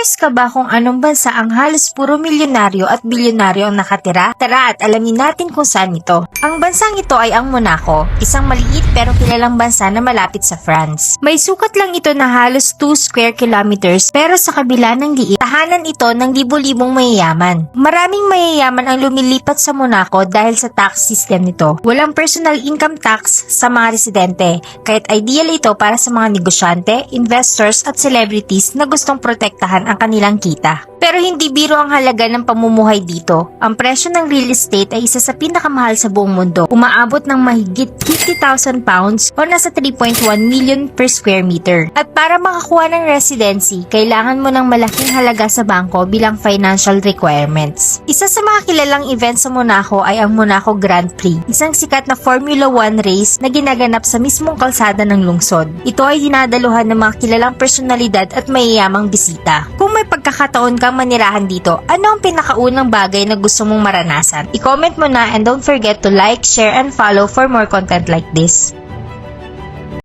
Curious ka ba kung anong bansa ang halos puro milyonaryo at bilyonaryo ang nakatira? Tara at alamin natin kung saan ito. Ang bansang ito ay ang Monaco, isang maliit pero kilalang bansa na malapit sa France. May sukat lang ito na halos 2 square kilometers pero sa kabila ng liit, tahanan ito ng libo-libong mayayaman. Maraming mayayaman ang lumilipat sa Monaco dahil sa tax system nito. Walang personal income tax sa mga residente, kaya't ideal ito para sa mga negosyante, investors at celebrities na gustong protektahan ang kanilang kita. Pero hindi biro ang halaga ng pamumuhay dito. Ang presyo ng real estate ay isa sa pinakamahal sa buong mundo. Umaabot ng mahigit 50,000 pounds o nasa 3.1 million per square meter. At para makakuha ng residency, kailangan mo ng malaking halaga sa bangko bilang financial requirements. Isa sa mga kilalang event sa Monaco ay ang Monaco Grand Prix, isang sikat na Formula 1 race na ginaganap sa mismong kalsada ng lungsod. Ito ay dinadaluhan ng mga kilalang personalidad at mayayamang bisita. Kung may pagkakataon kang manirahan dito, ano ang pinakaunang bagay na gusto mong maranasan? I-comment mo na and don't forget to like, share, and follow for more content like this.